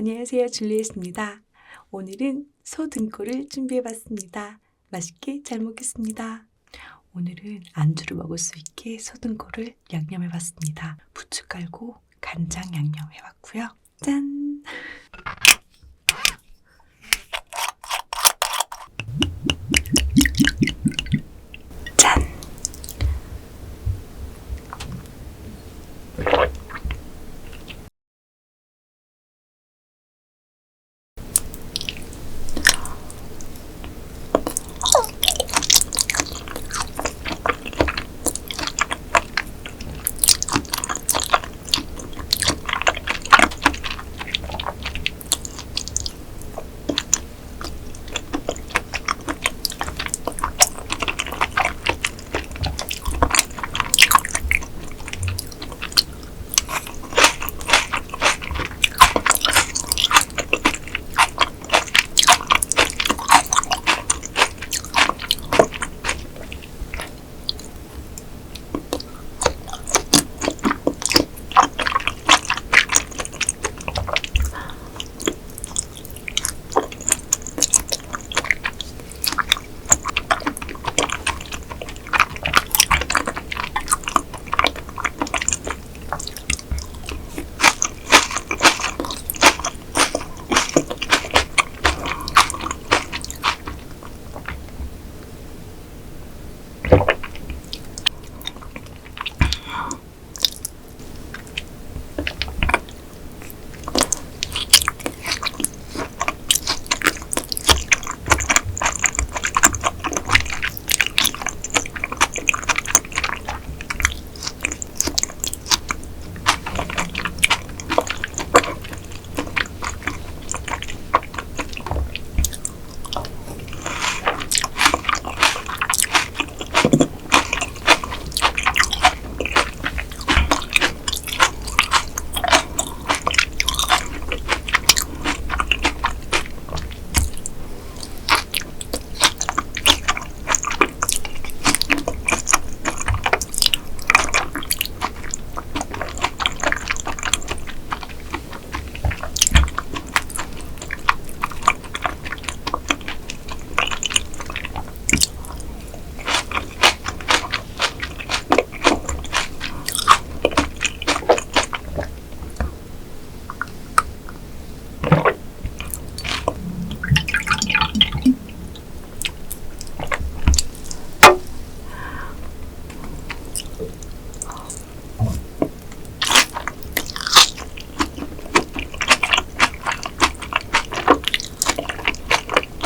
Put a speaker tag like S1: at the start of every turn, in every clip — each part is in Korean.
S1: 안녕하세요. 줄리엣입니다. 오늘은 소 등골을 준비해 봤습니다. 맛있게 잘 먹겠습니다. 오늘은 안주로 먹을 수 있게 소 등골을 양념해 봤습니다. 부추 깔고 간장 양념해 봤고요. 짠!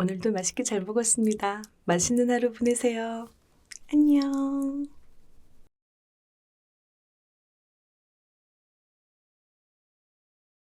S1: 오늘도 맛있게 잘 먹었습니다. 맛있는 하루 보내세요. 안녕.